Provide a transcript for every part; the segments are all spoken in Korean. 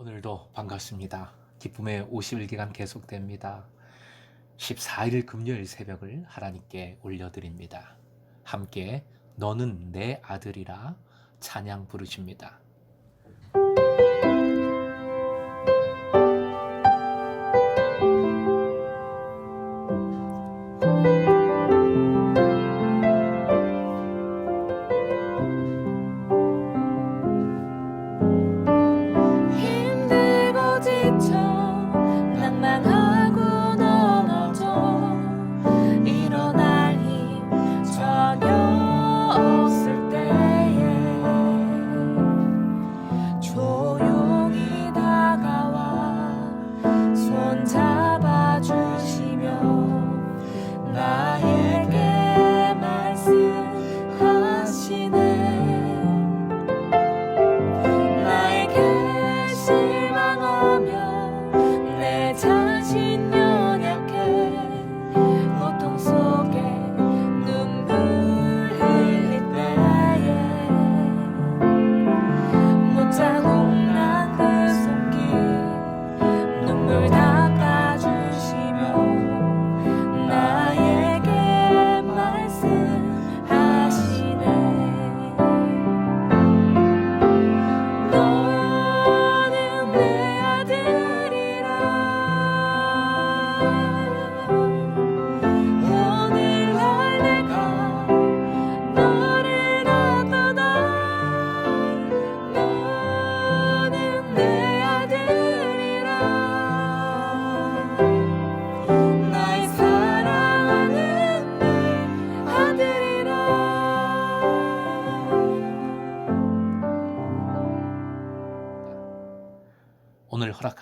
오늘도 반갑습니다. 기쁨의 50일기간 계속됩니다. 14일 금요일 새벽을 하나님께 올려드립니다. 함께 너는 내 아들이라 찬양 부르십니다.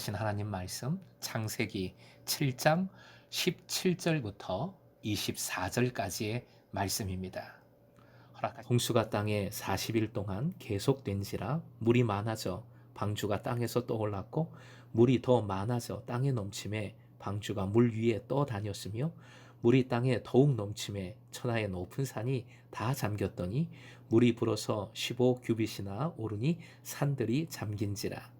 허락하신 하나님 말씀 창세기 7장 17절부터 24절까지의 말씀입니다. 홍수가 땅에 40일 동안 계속된지라 물이 많아져 방주가 땅에서 떠올랐고 물이 더 많아져 땅에 넘침에 방주가 물 위에 떠다녔으며 물이 땅에 더욱 넘침에 천하의 높은 산이 다 잠겼더니 물이 불어서 15 규빗이나 오르니 산들이 잠긴지라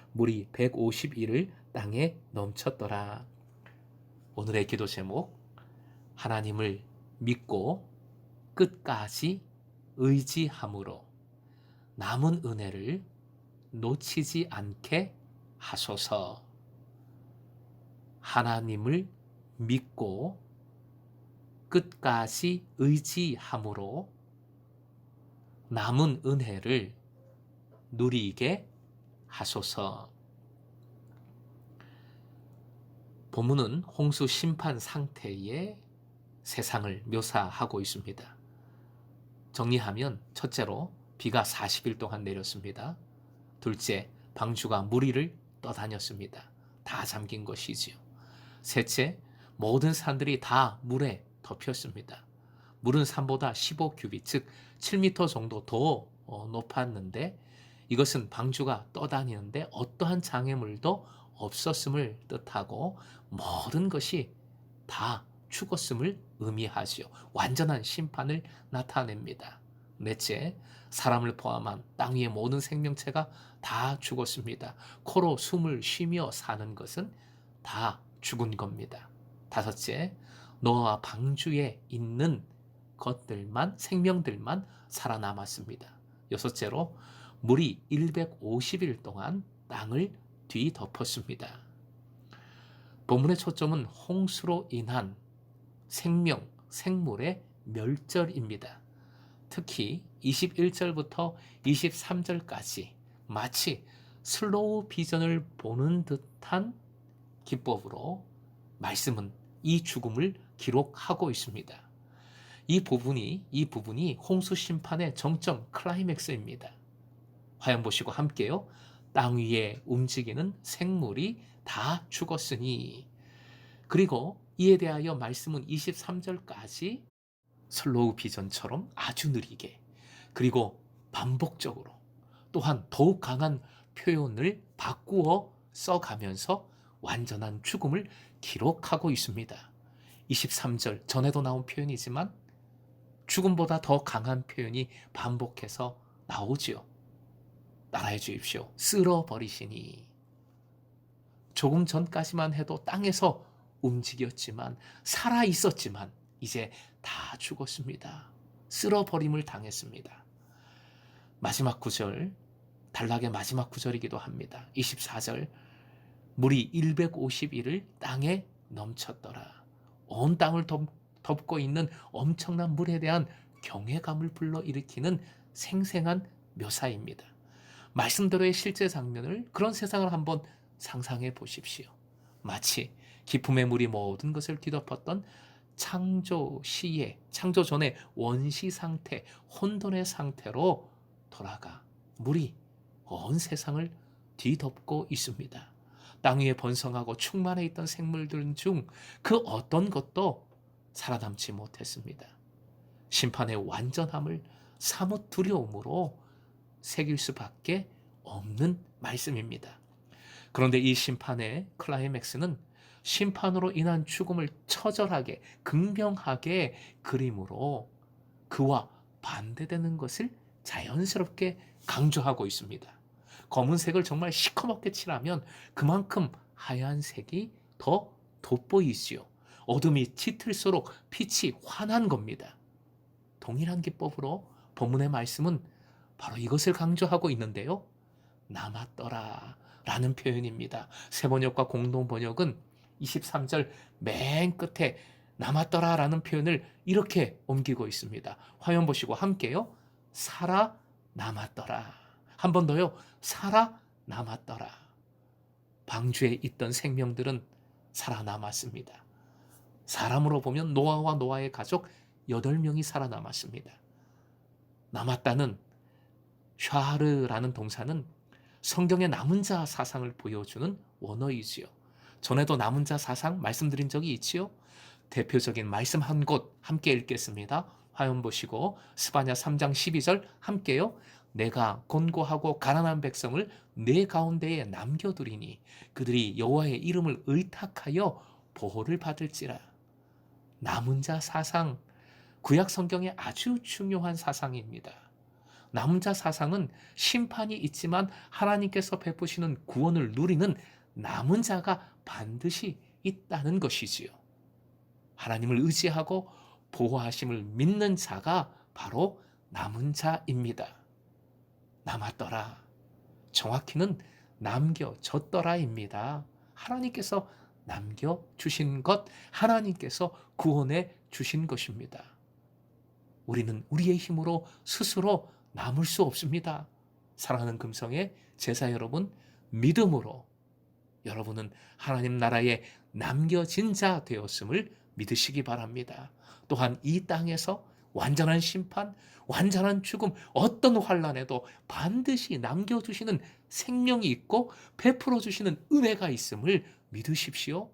물이 150일을 땅에 넘쳤더라. 오늘의 기도 제목 하나님을 믿고 끝까지 의지함으로 남은 은혜를 놓치지 않게 하소서. 하나님을 믿고 끝까지 의지함으로 남은 은혜를 누리게 하소서. 본문은 홍수 심판 상태의 세상을 묘사하고 있습니다. 정리하면 첫째로 비가 40일 동안 내렸습니다. 둘째, 방주가 무리를 떠다녔습니다. 다 잠긴 것이지요. 셋째, 모든 산들이 다 물에 덮였습니다. 물은 산보다 15규빗, 즉 7m 정도 더 어, 높았는데 이것은 방주가 떠다니는데 어떠한 장애물도 없었음을 뜻하고 모든 것이 다 죽었음을 의미하지요. 완전한 심판을 나타냅니다. 넷째, 사람을 포함한 땅 위의 모든 생명체가 다 죽었습니다. 코로 숨을 쉬며 사는 것은 다 죽은 겁니다. 다섯째, 노아와 방주에 있는 것들만 생명들만 살아남았습니다. 여섯째로 물이 150일 동안 땅을 뒤덮었습니다. 본문의 초점은 홍수로 인한 생명, 생물의 멸절입니다. 특히 21절부터 23절까지 마치 슬로우 비전을 보는 듯한 기법으로 말씀은 이 죽음을 기록하고 있습니다. 이 부분이 이 부분이 홍수 심판의 정점 클라이맥스입니다. 화형 보시고 함께요. 땅 위에 움직이는 생물이 다 죽었으니 그리고 이에 대하여 말씀은 23절까지 슬로우 비전처럼 아주 느리게 그리고 반복적으로 또한 더욱 강한 표현을 바꾸어 써가면서 완전한 죽음을 기록하고 있습니다. 23절 전에도 나온 표현이지만 죽음보다 더 강한 표현이 반복해서 나오지요. 따라해 주십시오. 쓸어 버리시니. 조금 전까지만 해도 땅에서 움직였지만 살아 있었지만 이제 다 죽었습니다. 쓸어 버림을 당했습니다. 마지막 구절, 단락의 마지막 구절이기도 합니다. 24절, 물이 151을 땅에 넘쳤더라. 온 땅을 덮, 덮고 있는 엄청난 물에 대한 경외감을 불러일으키는 생생한 묘사입니다. 말씀대로의 실제 장면을 그런 세상을 한번 상상해 보십시오. 마치 기품의 물이 모든 것을 뒤덮었던 창조 시에 창조 전의 원시 상태, 혼돈의 상태로 돌아가 물이 온 세상을 뒤덮고 있습니다. 땅 위에 번성하고 충만해 있던 생물들 중 그 어떤 것도 살아남지 못했습니다. 심판의 완전함을 사뭇 두려움으로 새길 수밖에 없는 말씀입니다. 그런데 이 심판의 클라이맥스는 심판으로 인한 죽음을 처절하게 극명하게 그림으로 그와 반대되는 것을 자연스럽게 강조하고 있습니다. 검은색을 정말 시커멓게 칠하면 그만큼 하얀색이 더 돋보이지요. 어둠이 짙을수록 빛이 환한 겁니다. 동일한 기법으로 본문의 말씀은 바로 이것을 강조하고 있는데요. 남았더라 라는 표현입니다. 세번역과 공동번역은 23절 맨 끝에 남았더라 라는 표현을 이렇게 옮기고 있습니다. 화면 보시고 함께요. 살아 남았더라. 한 번 더요. 살아 남았더라. 방주에 있던 생명들은 살아남았습니다. 사람으로 보면 노아와 노아의 가족 8명이 살아남았습니다. 남았다는 샤르라는 동사는 성경의 남은 자 사상을 보여주는 원어이지요. 전에도 남은 자 사상 말씀드린 적이 있지요. 대표적인 말씀 한 곳 함께 읽겠습니다. 화면 보시고 스바냐 3장 12절 함께요. 내가 곤고하고 가난한 백성을 내 가운데에 남겨두리니 그들이 여호와의 이름을 의탁하여 보호를 받을지라. 남은 자 사상 구약 성경의 아주 중요한 사상입니다. 남은 자 사상은 심판이 있지만 하나님께서 베푸시는 구원을 누리는 남은 자가 반드시 있다는 것이지요. 하나님을 의지하고 보호하심을 믿는 자가 바로 남은 자입니다. 남았더라. 정확히는 남겨졌더라입니다. 하나님께서 남겨주신 것, 하나님께서 구원해 주신 것입니다. 우리는 우리의 힘으로 스스로 남을 수 없습니다. 사랑하는 금성의 제사 여러분, 믿음으로 여러분은 하나님 나라에 남겨진 자 되었음을 믿으시기 바랍니다. 또한 이 땅에서 완전한 심판, 완전한 죽음, 어떤 환란에도 반드시 남겨주시는 생명이 있고 베풀어 주시는 은혜가 있음을 믿으십시오.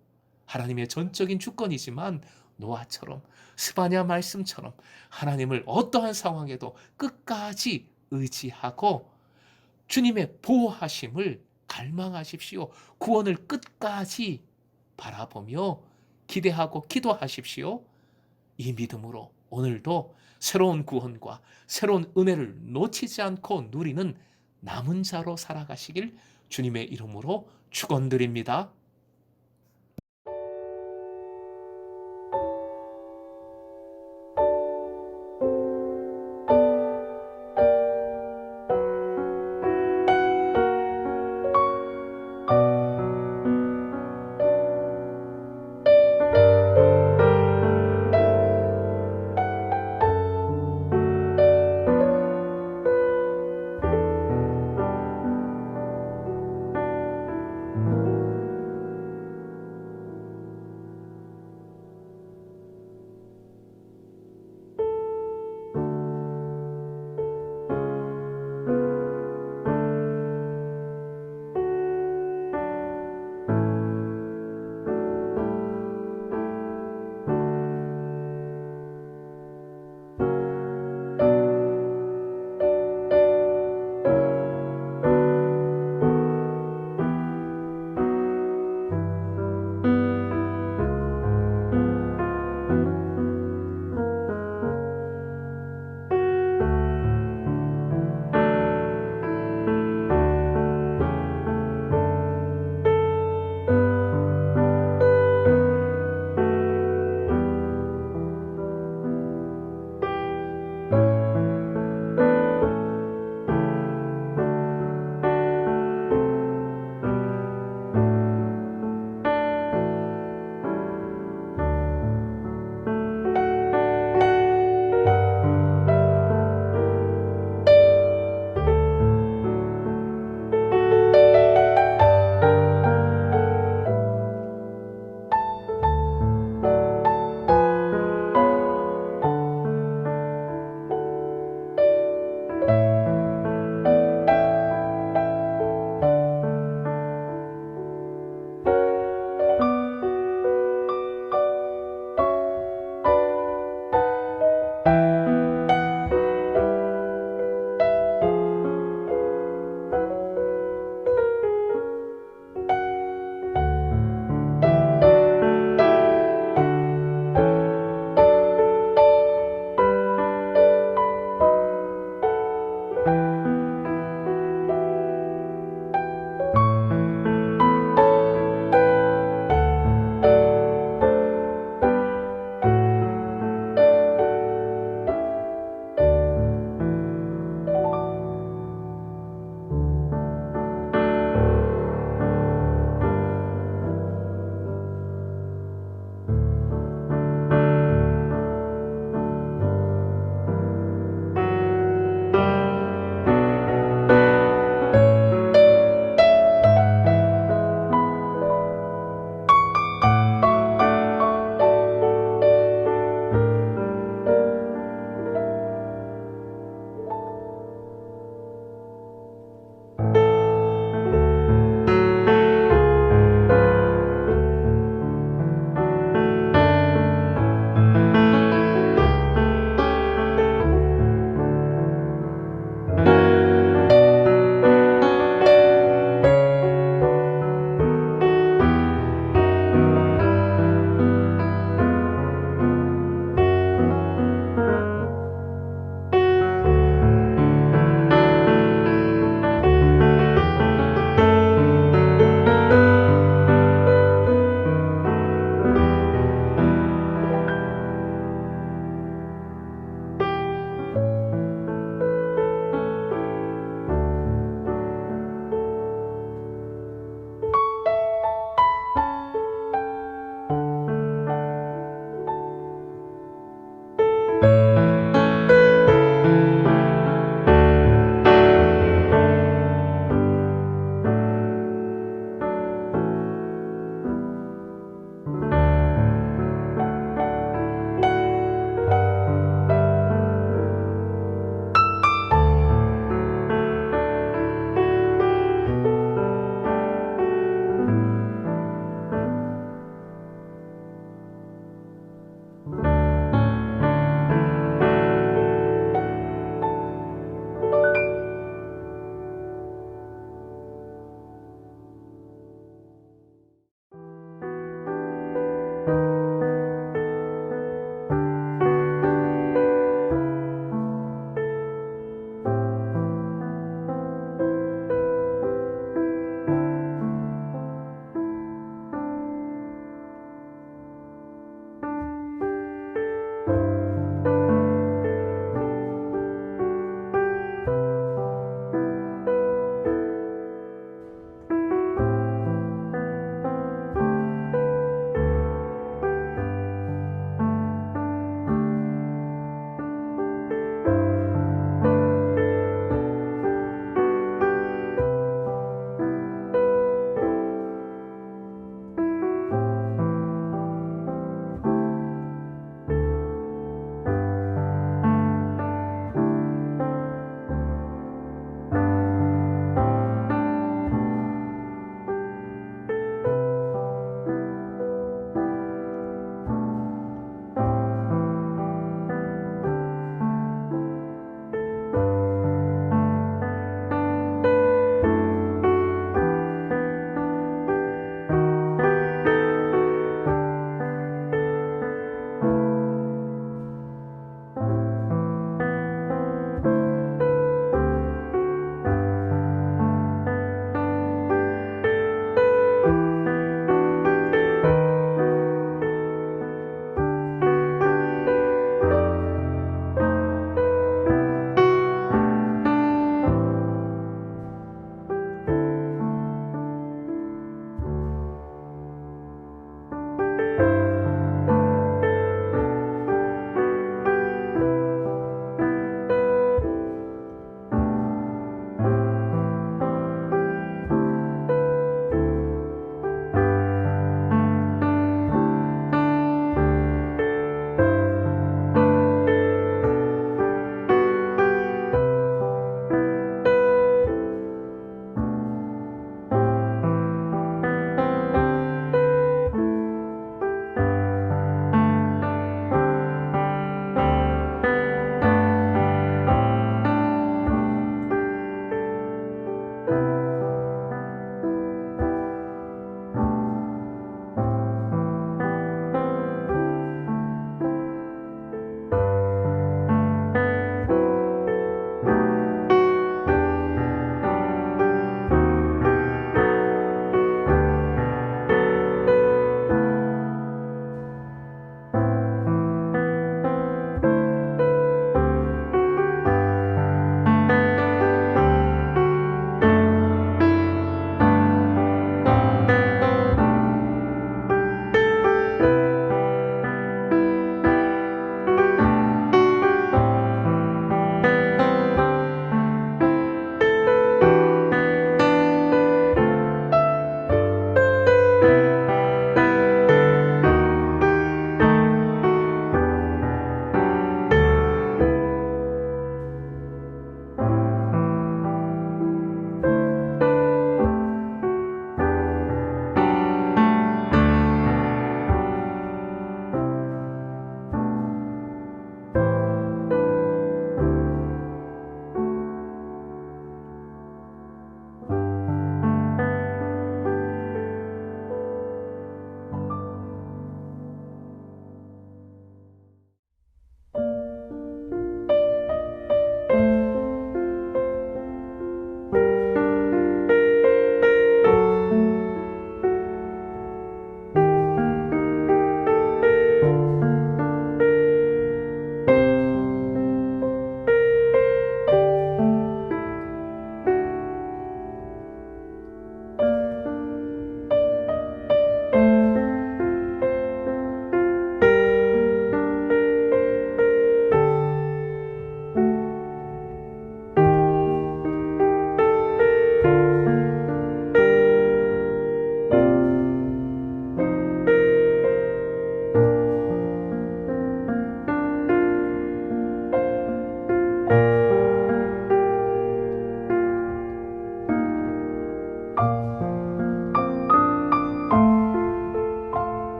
하나님의 전적인 주권이지만 노아처럼 스바냐 말씀처럼 하나님을 어떠한 상황에도 끝까지 의지하고 주님의 보호하심을 갈망하십시오. 구원을 끝까지 바라보며 기대하고 기도하십시오. 이 믿음으로 오늘도 새로운 구원과 새로운 은혜를 놓치지 않고 누리는 남은 자로 살아가시길 주님의 이름으로 축원드립니다.